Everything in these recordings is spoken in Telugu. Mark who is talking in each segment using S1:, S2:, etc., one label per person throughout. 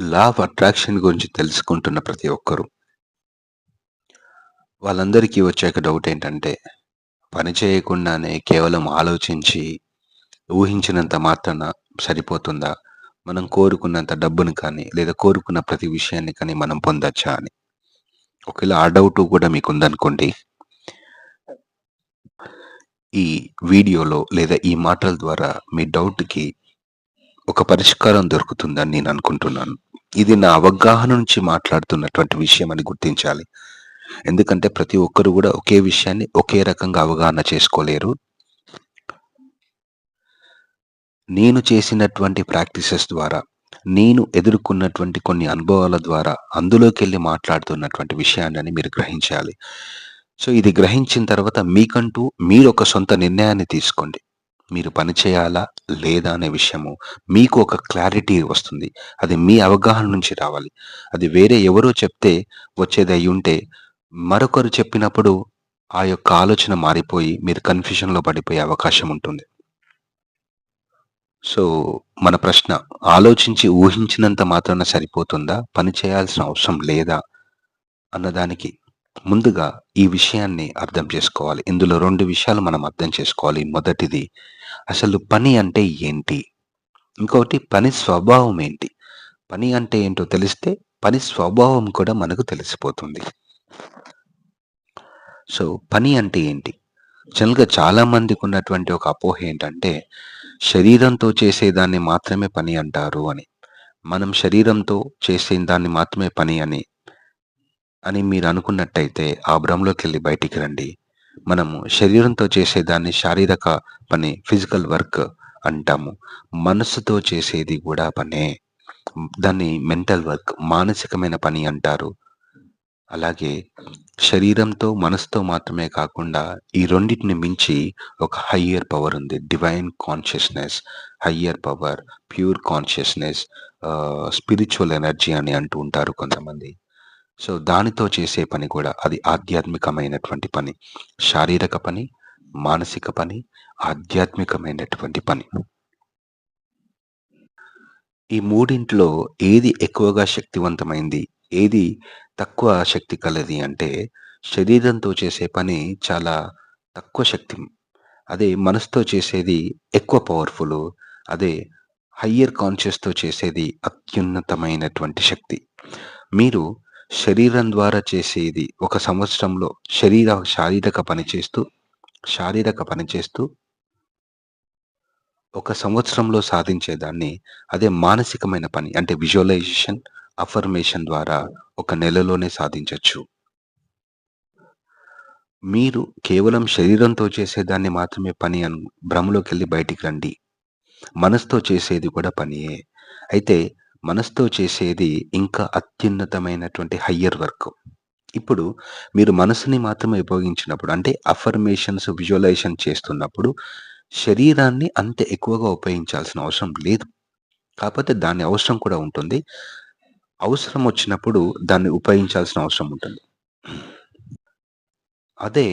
S1: లా ఆఫ్ అట్రాక్షన్ గురించి తెలుసుకుంటున్న ప్రతి ఒక్కరూ. వాళ్ళందరికీ వచ్చాక డౌట్ ఏంటంటే పని చేయకుండానే కేవలం ఆలోచించి ఊహించినంత మాత్రాన సరిపోతుందా? మనం కోరుకున్నంత డబ్బును కానీ లేదా కోరుకున్న ప్రతి విషయాన్ని కానీ మనం పొందొచ్చా అని. ఒకవేళ ఆ డౌట్ కూడా మీకు ఉందనుకోండి ఈ వీడియోలో లేదా ఈ మాటల ద్వారా మీ డౌట్కి ఒక పరిష్కారం దొరుకుతుందని నేను అనుకుంటున్నాను. ఇది నా అవగాహన నుంచి మాట్లాడుతున్నటువంటి విషయం అని గుర్తించాలి. ఎందుకంటే ప్రతి ఒక్కరు కూడా ఒకే విషయాన్ని ఒకే రకంగా అవగాహన చేసుకోలేరు. నేను చేసినటువంటి ప్రాక్టీసెస్ ద్వారా నేను ఎదుర్కొన్నటువంటి కొన్ని అనుభవాల ద్వారా అందులోకి వెళ్ళి మాట్లాడుతున్నటువంటి విషయాన్ని మీరు గ్రహించాలి. సో ఇది గ్రహించిన తర్వాత మీకంటూ మీరు ఒక సొంత నిర్ణయాన్ని తీసుకోండి. మీరు పని చేయాలా లేదా అనే విషయము మీకు ఒక క్లారిటీ వస్తుంది. అది మీ అవగాహన నుంచి రావాలి. అది వేరే ఎవరో చెప్తే వచ్చేది అయి ఉంటే మరొకరు చెప్పినప్పుడు ఆ యొక్క ఆలోచన మారిపోయి మీరు కన్ఫ్యూషన్లో పడిపోయే అవకాశం ఉంటుంది. సో మన ప్రశ్న ఆలోచించి ఊహించినంత మాత్రాన సరిపోతుందా? పని చేయాల్సిన అవసరం లేదా? అన్నదానికి ముందుగా ఈ విషయాన్ని అర్థం చేసుకోవాలి. ఇందులో రెండు విషయాలు మనం అర్థం చేసుకోవాలి. మొదటిది అసలు పని అంటే ఏంటి? ఇంకొకటి పని స్వభావం ఏంటి? పని అంటే ఏంటో తెలిస్తే పని స్వభావం కూడా మనకు తెలిసిపోతుంది. సో పని అంటే ఏంటి? జనరల్గా చాలా మందికి ఉన్నటువంటి ఒక అపోహ ఏంటంటే శరీరంతో చేసేదాన్ని మాత్రమే పని అంటారు అని. మనం శరీరంతో చేసే దాన్ని మాత్రమే పని అని అని మీరు అనుకున్నట్టయితే ఆ భ్రమలోకి వెళ్ళి బయటికి రండి. మనము శరీరంతో చేసేదాన్ని శారీరక పని ఫిజికల్ వర్క్ అంటాము. మనసుతో చేసేది కూడా పనే. దాన్ని మెంటల్ వర్క్ మానసికమైన పని అంటారు. అలాగే శరీరంతో మనసుతో మాత్రమే కాకుండా ఈ రెండింటిని మించి ఒక హయ్యర్ పవర్ ఉంది. Divine consciousness higher power pure consciousness spiritual energy అని అంటూ ఉంటారు కొంతమంది. సో దానితో చేసే పని కూడా అది ఆధ్యాత్మికమైనటువంటి పని. శారీరక పని మానసిక పని ఆధ్యాత్మికమైనటువంటి పని. ఈ మూడింట్లో ఏది ఎక్కువగా శక్తివంతమైంది ఏది తక్కువ శక్తి కలది అంటే శరీరంతో చేసే పని చాలా తక్కువ శక్తి. అదే మనసుతో చేసేది ఎక్కువ పవర్ఫుల్ అదే హయ్యర్ కాన్షియస్తో చేసేది అత్యున్నతమైనటువంటి శక్తి. మీరు శరీరం ద్వారా చేసేది ఒక సంవత్సరంలో శరీర శారీరక పని చేస్తూ శారీరక పని చేస్తూ ఒక సంవత్సరంలో సాధించేదాన్ని అదే మానసికమైన పని అంటే విజువలైజేషన్ అఫర్మేషన్ ద్వారా ఒక నెలలోనే సాధించవచ్చు మీరు కేవలం శరీరంతో చేసేదాన్ని మాత్రమే పని అను భ్రమలోకి వెళ్ళి బయటికి రండి. మనసుతో చేసేది కూడా పనియే. అయితే మనసుతో చేసేది ఇంకా అత్యున్నతమైనటువంటి హయ్యర్ వర్క్. ఇప్పుడు మీరు మనసుని మాత్రమే ఉపయోగించినప్పుడు అంటే అఫర్మేషన్స్ విజువలైజేషన్ చేస్తున్నప్పుడు శరీరాన్ని అంత ఎక్కువగా ఉపయోగించాల్సిన అవసరం లేదు. కాకపోతే దాని అవసరం కూడా ఉంటుంది. అవసరం వచ్చినప్పుడు దాన్ని ఉపయోగించాల్సిన అవసరం ఉంటుంది. అదే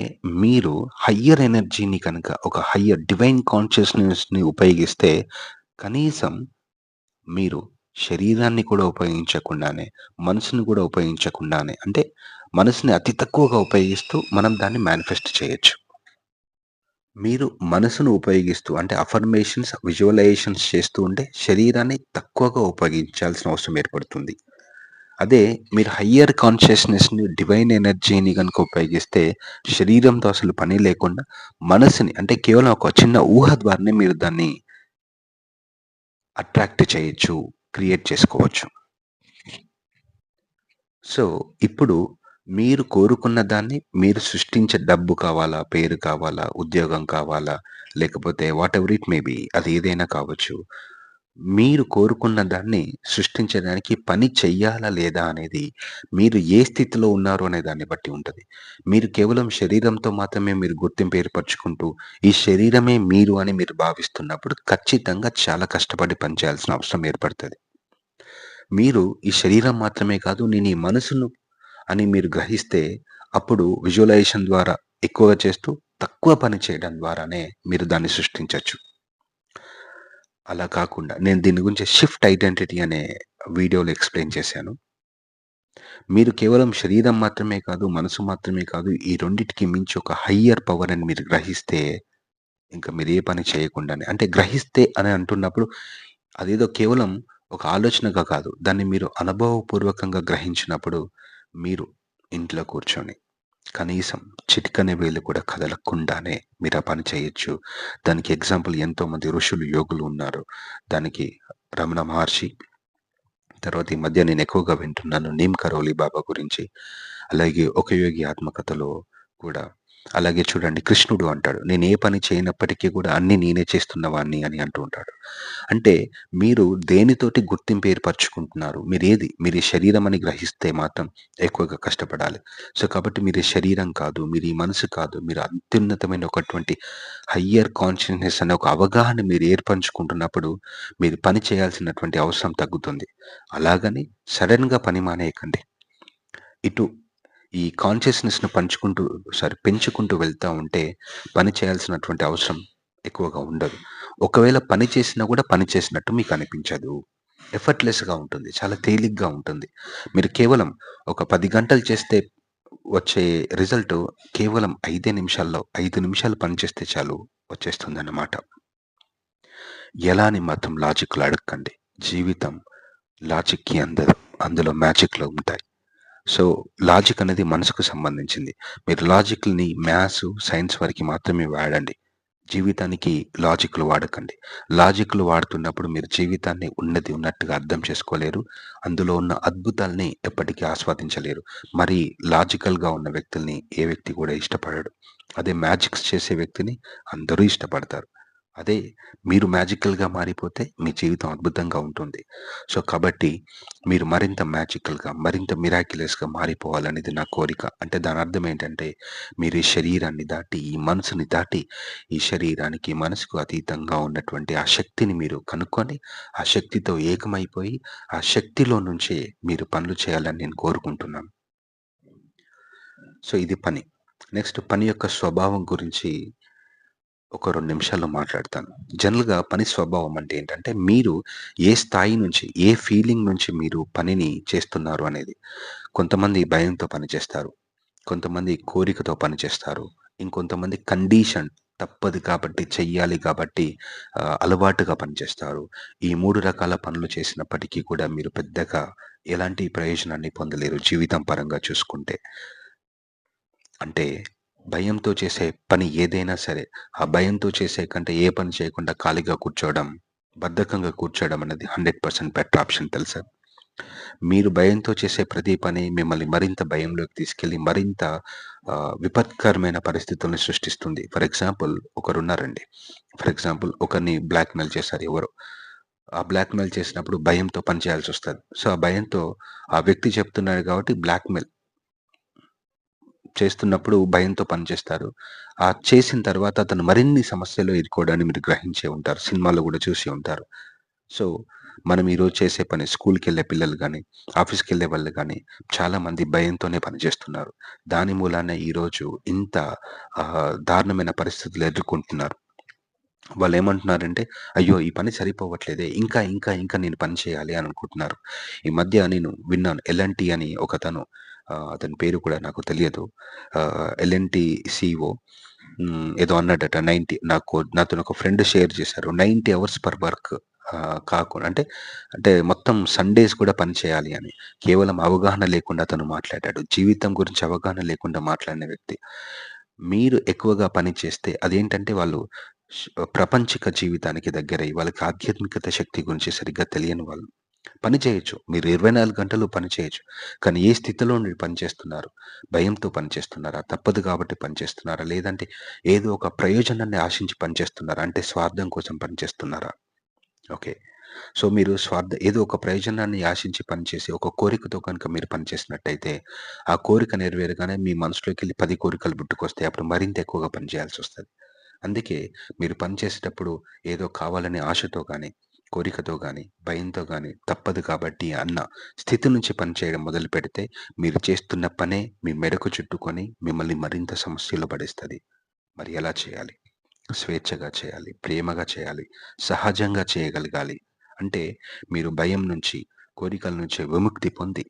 S1: మీరు హయ్యర్ ఎనర్జీని కనుక ఒక హయ్యర్ డివైన్ కాన్షియస్నెస్ని ఉపయోగిస్తే కనీసం మీరు శరీరాన్ని కూడా ఉపయోగించకుండానే మనసును కూడా ఉపయోగించకుండానే అంటే మనసుని అతి తక్కువగా ఉపయోగిస్తూ మనం దాన్ని మేనిఫెస్ట్ చేయొచ్చు. మీరు మనసును ఉపయోగిస్తూ అంటే అఫర్మేషన్స్ విజువలైజేషన్స్ చేస్తూ ఉంటే శరీరాన్ని తక్కువగా ఉపయోగించాల్సిన అవసరం ఏర్పడుతుంది. అదే మీరు హయ్యర్ కాన్షియస్నెస్ని డివైన్ ఎనర్జీని కనుక ఉపయోగిస్తే శరీరంతో అసలు పని లేకుండా మనసుని అంటే కేవలం ఒక చిన్న ఊహ ద్వారానే మీరు దాన్ని అట్రాక్ట్ చేయొచ్చు. క్రియేట్ చేసుకోవచ్చు. సో ఇప్పుడు మీరు కోరుకున్న దాన్ని మీరు సృష్టించే డబ్బు కావాలా పేరు కావాలా ఉద్యోగం కావాలా లేకపోతే వాట్ ఎవర్ ఇట్ మే అది ఏదైనా కావచ్చు. మీరు కోరుకున్న దాన్ని సృష్టించడానికి పని చెయ్యాలా లేదా అనేది మీరు ఏ స్థితిలో ఉన్నారు అనే దాన్ని బట్టి ఉంటుంది. మీరు కేవలం శరీరంతో మాత్రమే మీరు గుర్తింపు ఏర్పరచుకుంటూ ఈ శరీరమే మీరు అని మీరు భావిస్తున్నప్పుడు ఖచ్చితంగా చాలా కష్టపడి పనిచేయాల్సిన అవసరం ఏర్పడుతుంది. మీరు ఈ శరీరం మాత్రమే కాదు నేను ఈ మనసును అని మీరు గ్రహిస్తే అప్పుడు విజువలైజేషన్ ద్వారా ఎక్కువగా చేస్తూ తక్కువ పని చేయడం ద్వారానే మీరు దాన్ని సృష్టించవచ్చు అలా కాకుండా నేను దీని గురించి షిఫ్ట్ ఐడెంటిటీ అనే వీడియోలో ఎక్స్‌ప్లెయిన్ చేశాను. మీరు కేవలం శరీరం మాత్రమే కాదు, మనసు మాత్రమే కాదు, ఈ రెండింటికి మించి ఒక హయ్యర్ పవర్ అని మీరు గ్రహిస్తే, ఇంకా మీరు ఏ పని చేయకుండానే అంటే గ్రహిస్తే అని అంటున్నప్పుడు అదేదో కేవలం ఒక ఆలోచనగా కాదు. దాన్ని మీరు అనుభవపూర్వకంగా గ్రహించినప్పుడు మీరు ఇంట్లో కూర్చొని కనీసం చిటికనే వేలు కూడా కదలకుండానే మీరు ఆ పని చేయొచ్చు. దానికి ఎగ్జాంపుల్ ఎంతోమంది ఋషులు, యోగులు ఉన్నారు. దానికి రమణ మహర్షి తర్వాత ఈ మధ్య నేను ఎక్కువగా వింటున్నాను 'నీమ్ కరోలి బాబా' గురించి. అలాగే 'ఒక యోగి ఆత్మకథలో' కూడా అలాగే చూడండి కృష్ణుడు అంటాడు. నేను ఏ పని చేయనప్పటికీ కూడా అన్నీ నేనే చేస్తున్నవాన్ని అని అంటూ ఉంటాడు. అంటే మీరు దేనితోటి గుర్తింపు ఏర్పరచుకుంటున్నారు? మీరేది మీరు శరీరం అని గ్రహిస్తే మాత్రం ఎక్కువగా కష్టపడాలి. సో, కాబట్టి మీరు శరీరం కాదు, మీరు ఈ మనసు కాదు, మీరు అత్యున్నతమైన ఒకటువంటి హయ్యర్ కాన్షియస్‌నెస్ అనే ఒక అవగాహన మీరు ఏర్పరచుకుంటున్నప్పుడు మీరు పని చేయాల్సినటువంటి అవసరం తగ్గుతుంది. అలాగని సడన్గా పని మానేయకండి. ఇటు ఈ కాన్షియస్నెస్ను పంచుకుంటూ సారీ పెంచుకుంటూ వెళ్తూ ఉంటే పని చేయాల్సినటువంటి అవసరం ఎక్కువగా ఉండదు. ఒకవేళ పని చేసినా కూడా పని చేసినట్టు మీకు అనిపించదు. ఎఫర్ట్‌లెస్‌గా ఉంటుంది. చాలా తేలిగ్గా ఉంటుంది. మీరు కేవలం ఒక పది గంటలు చేస్తే వచ్చే రిజల్ట్ కేవలం ఐదే నిమిషాల్లో ఐదు నిమిషాలు పనిచేస్తే చాలు చాలు వచ్చేస్తుందన్నమాట. ఎలా అని మాత్రం లాజిక్‌లు అడగండి జీవితం లాజిక్‌కి అందదు. అందులో మ్యాజిక్‌లు ఉంటాయి. సో, లాజిక్ అనేది మనసుకు సంబంధించింది. మీరు లాజిక్ని మ్యాథ్స్, సైన్స్ వరకు మాత్రమే వాడండి. జీవితానికి లాజిక్‌లు వాడకండి. లాజిక్‌లు వాడుతున్నప్పుడు మీరు జీవితాన్ని ఉన్నది ఉన్నట్టుగా అర్థం చేసుకోలేరు. అందులో ఉన్న అద్భుతాల్ని ఎప్పటికీ ఆస్వాదించలేరు. మరి లాజికల్‌గా ఉన్న వ్యక్తుల్ని ఏ వ్యక్తి కూడా ఇష్టపడడు. అదే మ్యాజిక్స్ చేసే వ్యక్తిని అందరూ ఇష్టపడతారు. అదే మీరు మ్యాజికల్‌గా మారిపోతే మీ జీవితం అద్భుతంగా ఉంటుంది. సో, కాబట్టి మీరు మరింత మ్యాజికల్‌గా, మరింత మిరాక్యులస్‌గా మారిపోవాలనేది నా కోరిక. అంటే దాని అర్థం ఏంటంటే మీరు ఈ శరీరాన్ని దాటి, ఈ మనసుని దాటి, ఈ శరీరానికి, మనసుకు అతీతంగా ఉన్నటువంటి ఆ శక్తిని మీరు కనుక్కొని, ఆ శక్తితో ఏకమైపోయి, ఆ శక్తిలో నుంచే మీరు పనులు చేయాలని నేను కోరుకుంటున్నాను. సో, ఇది పని. నెక్స్ట్ పని యొక్క స్వభావం గురించి ఒక రెండు నిమిషాల్లో మాట్లాడతాను. జనరల్‌గా పని స్వభావం అంటే ఏంటంటే, మీరు ఏ స్థాయి నుంచి, ఏ ఫీలింగ్ నుంచి మీరు పనిని చేస్తున్నారు అనేది. కొంతమంది భయంతో పని చేస్తారు. కొంతమంది కోరికతో పనిచేస్తారు ఇంకొంతమంది కండిషన్ తప్పదు కాబట్టి, చెయ్యాలి కాబట్టి ఆహ్, అలవాటుగా పనిచేస్తారు. ఈ 3 రకాల పనులు చేసినప్పటికీ కూడా మీరు పెద్దగా ఎలాంటి ప్రయోజనాన్ని పొందలేరు జీవితం పరంగా చూసుకుంటే. అంటే భయంతో చేసే పని ఏదైనా సరే, ఆ భయంతో చేసే కంటే ఏ పని చేయకుండా ఖాళీగా కూర్చోవడం, బద్ధకంగా కూర్చోవడం అనేది 100% బెటర్ ఆప్షన్ తెలుసా? మీరు భయంతో చేసే ప్రతి పని మిమ్మల్ని మరింత భయంలోకి తీసుకెళ్ళి, మరింత విపత్కరమైన పరిస్థితుల్ని సృష్టిస్తుంది. ఫర్ ఎగ్జాంపుల్ ఒకరున్నారండి. ఫర్ ఎగ్జాంపుల్ ఒకరిని బ్లాక్‌మెయిల్ చేశారు ఎవరో. ఆ బ్లాక్‌మెయిల్ చేసినప్పుడు భయంతో పని వస్తుంది సో, ఆ భయంతో ఆ వ్యక్తి చెప్తున్నాడు కాబట్టి బ్లాక్‌మెయిల్ చేస్తున్నప్పుడు భయంతో పని చేస్తారు. ఆ చేసిన తర్వాత అతను మరిన్ని సమస్యలు ఎదుర్కోవడాన్ని మీరు గ్రహించే ఉంటారు. సినిమాలో కూడా చూసి ఉంటారు. సో, మనం ఈరోజు చేసే పని స్కూల్కి వెళ్ళే పిల్లలు కానీ ఆఫీస్కి వెళ్ళే వాళ్ళు కానీ చాలామంది భయంతోనే పని చేస్తున్నారు. దాని మూలానే ఈరోజు ఇంత దారుణమైన పరిస్థితులు ఎదుర్కొంటున్నారు. వాళ్ళు ఏమంటున్నారంటే అయ్యో! ఈ పని సరిపోవట్లేదే. ఇంకా, ఇంకా, ఇంకా నేను పని చేయాలి అని అనుకుంటున్నారు. ఈ మధ్య నేను విన్నాను. ఎలాంటి అని ఒకతను అతని పేరు కూడా నాకు తెలియదు. ఎల్ఎన్టి సిఓ సీఈఓ ఏదో అన్నాడట 90 నాకు నాతో ఒక ఫ్రెండ్ షేర్ చేశారు. 90 అవర్స్ పర్ వర్క్ కాకుండా అంటే, అంటే మొత్తం సండేస్ కూడా పని చేయాలి అని. కేవలం అవగాహన లేకుండా అతను మాట్లాడాడు. జీవితం గురించి అవగాహన లేకుండా మాట్లాడిన వ్యక్తి. మీరు ఎక్కువగా పని చేస్తే అదేంటంటే వాళ్ళు ప్రపంచిక జీవితానికి దగ్గరై వాళ్ళకి ఆధ్యాత్మికత శక్తి గురించి సరిగ్గా తెలియని వాళ్ళు. పని చేయొచ్చు. మీరు 24 గంటలు పని చేయొచ్చు. కానీ ఏ స్థితిలో మీరు భయంతో పనిచేస్తున్నారా తప్పదు కాబట్టి పనిచేస్తున్నారా లేదంటే ఏదో ఒక ప్రయోజనాన్ని ఆశించి పనిచేస్తున్నారా అంటే స్వార్థం కోసం పనిచేస్తున్నారా ఓకే. సో, మీరు స్వార్థ ఏదో ఒక ప్రయోజనాన్ని ఆశించి పనిచేసి, ఒక కోరికతో కనుక మీరు పనిచేసినట్టయితే ఆ కోరిక నెరవేరగానే మీ మనసులోకి వెళ్ళి పది కోరికలు పుట్టుకొస్తాయి. అప్పుడు మరింత ఎక్కువగా పనిచేయాల్సి వస్తుంది అందుకే మీరు పని చేసేటప్పుడు ఏదో కావాలనే ఆశతో కానీ కోరికతో గాని, భయంతో గాని, తప్పదు కాబట్టి అన్న స్థితి నుంచి పని చేయడం మొదలుపెడితే, మీరు చేస్తున్న పనే మీ మెడకు చుట్టుకొని మిమ్మల్ని మరింత సమస్యలు పడేస్తుంది మరి ఎలా చేయాలి? స్వేచ్ఛగా చేయాలి. ప్రేమగా చేయాలి. సహజంగా చేయగలగాలి. అంటే మీరు భయం నుంచి, కోరికల నుంచి విముక్తి పొంది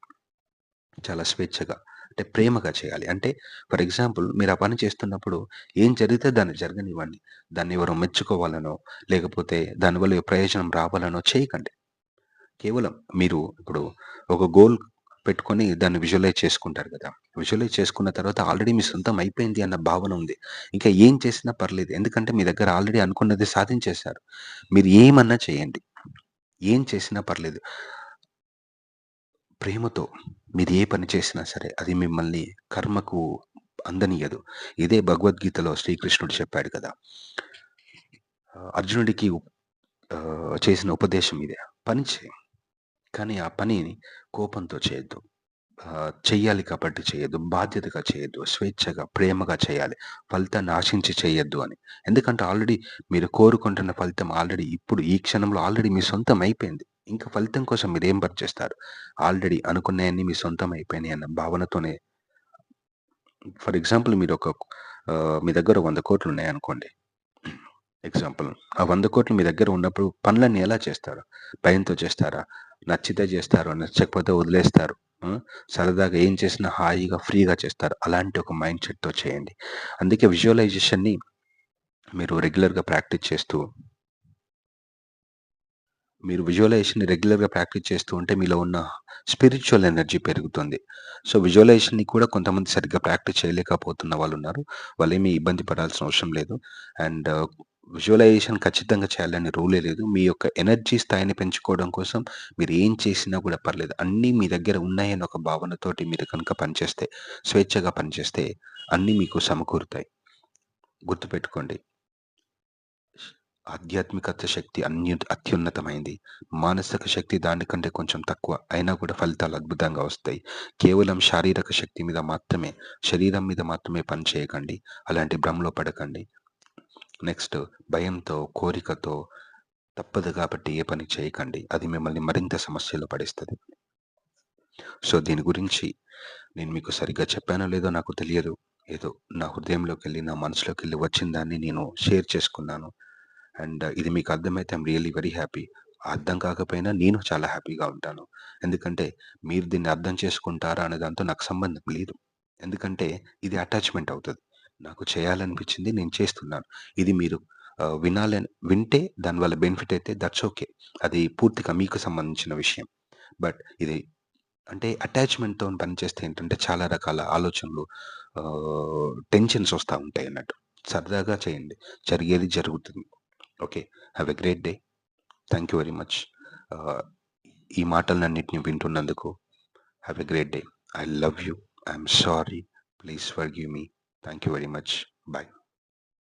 S1: చాలా స్వేచ్ఛగా అంటే ప్రేమగా చేయాలి. అంటే ఫర్ ఎగ్జాంపుల్ మీరు ఆ పని చేస్తున్నప్పుడు ఏం జరిగితే దాన్ని జరగనివ్వండి. దాన్ని ఎవరు మెచ్చుకోవాలనో, లేకపోతే దానివల్ల ప్రయోజనం రావాలనో చేయకండి. కేవలం మీరు ఇప్పుడు ఒక గోల్ పెట్టుకొని దాన్ని విజువలైజ్ చేసుకుంటారు కదా! విజువలైజ్ చేసుకున్న తర్వాత ఆల్రెడీ మీ సొంతం అయిపోయింది అన్న భావన ఉంది. ఇంకా ఏం చేసినా పర్లేదు. ఎందుకంటే మీ దగ్గర ఆల్రెడీ అనుకున్నది సాధించేశారు. మీరు ఏమన్నా చేయండి. ఏం చేసినా పర్లేదు. ప్రేమతో మీరు ఏ పని చేసినా సరే అది మిమ్మల్ని కర్మకు అందనీయదు. ఇదే భగవద్గీతలో శ్రీకృష్ణుడు చెప్పాడు కదా! అర్జునుడికి చేసిన ఉపదేశం ఇదే. పని చేయి. కానీ ఆ పనిని కోపంతో చేయొద్దు. చెయ్యాలి కాబట్టి చేయొద్దు. బాధ్యతగా చేయొద్దు. స్వేచ్ఛగా, ప్రేమగా చేయాలి. ఫలితాన్ని ఆశించి చేయొద్దు అని. ఎందుకంటే ఆల్రెడీ మీరు కోరుకుంటున్న ఫలితం ఆల్రెడీ ఇప్పుడు ఈ క్షణంలో ఆల్రెడీ మీ సొంతం అయిపోయింది. ఇంకా ఫలితం కోసం మీరేం వర్క్ చేస్తారు? ఆల్రెడీ అనుకున్నాయన్నీ మీ సొంతం అయిపోయినాయి అన్న భావనతోనే ఫర్ ఎగ్జాంపుల్ మీరు ఒక మీ దగ్గర వంద కోట్లు ఉన్నాయనుకోండి. ఎగ్జాంపుల్. ఆ వంద కోట్లు మీ దగ్గర ఉన్నప్పుడు పనులన్నీ ఎలా చేస్తారు? భయంతో చేస్తారా? నచ్చితే చేస్తారు. నచ్చకపోతే వదిలేస్తారు. సరదాగా ఏం చేసినా హాయిగా, ఫ్రీగా చేస్తారు. అలాంటి ఒక మైండ్ సెట్‌తో చేయండి. అందుకే విజువలైజేషన్‌ని మీరు రెగ్యులర్‌గా ప్రాక్టీస్ చేస్తూ మీరు విజువలైజేషన్‌ని రెగ్యులర్‌గా ప్రాక్టీస్ చేస్తూ ఉంటే మీలో ఉన్న స్పిరిచువల్ ఎనర్జీ పెరుగుతుంది. సో, విజువలైజేషన్‌ని కూడా కొంతమంది సరిగ్గా ప్రాక్టీస్ చేయలేకపోతున్న వాళ్ళు ఉన్నారు వాళ్ళేమీ ఇబ్బంది పడాల్సిన అవసరం లేదు. అండ్ విజువలైజేషన్ uh, ఖచ్చితంగా చేయాలని రూలే లేదు. మీ యొక్క ఎనర్జీ స్థాయిని పెంచుకోవడం కోసం మీరు ఏం చేసినా కూడా పర్లేదు. అన్నీ మీ దగ్గర ఉన్నాయని ఒక భావనతోటి మీరు కనుక పనిచేస్తే, స్వేచ్ఛగా పనిచేస్తే అన్నీ మీకు సమకూరుతాయి. గుర్తుపెట్టుకోండి. ఆధ్యాత్మికత శక్తి అన్యు అత్యున్నతమైంది. మానసిక శక్తి దానికంటే కొంచెం తక్కువ. అయినా కూడా ఫలితాలు అద్భుతంగా వస్తాయి. కేవలం శారీరక శక్తి మీద మాత్రమే, శరీరం మీద మాత్రమే పని చేయకండి. అలాంటి భ్రమలో పడకండి. నెక్స్ట్ భయంతో, కోరికతో తప్పదు కాబట్టి ఏ పని చేయకండి. అది మిమ్మల్ని మరింత సమస్యలు పడిస్తుంది సో, దీని గురించి నేను మీకు సరిగ్గా చెప్పానో లేదో నాకు తెలియదు. ఏదో నా హృదయంలోకి వెళ్ళి నా మనసులోకెళ్ళి వచ్చిన దాన్ని నేను షేర్ చేసుకున్నాను. అండ్ ఇది మీకు అర్థమైతే ఐమ్ రియల్లీ వెరీ హ్యాపీ. అర్థం కాకపోయినా నేను చాలా హ్యాపీగా ఉంటాను. ఎందుకంటే మీరు దీన్ని అర్థం చేసుకుంటారా అనే దాంతో నాకు సంబంధం లేదు. ఎందుకంటే ఇది అటాచ్‌మెంట్ అవుతుంది నాకు చేయాలనిపించింది నేను చేస్తున్నాను. ఇది మీరు వినాలని వింటే దానివల్ల బెనిఫిట్ అయితే దట్స్ ఓకే. అది పూర్తిగా మీకు సంబంధించిన విషయం. బట్ ఇది అంటే అటాచ్మెంట్తో పనిచేస్తే ఏంటంటే చాలా రకాల ఆలోచనలు టెన్షన్స్ వస్తూ ఉంటాయి అన్నట్టు. సరదాగా చేయండి. జరిగేది జరుగుతుంది. Okay. Have a great day. Thank you very much. ఈ మాటలన్నిటిని వింటున్నందుకు have a great day. I love you. I sorry. Please forgive me. Thank you very much. Bye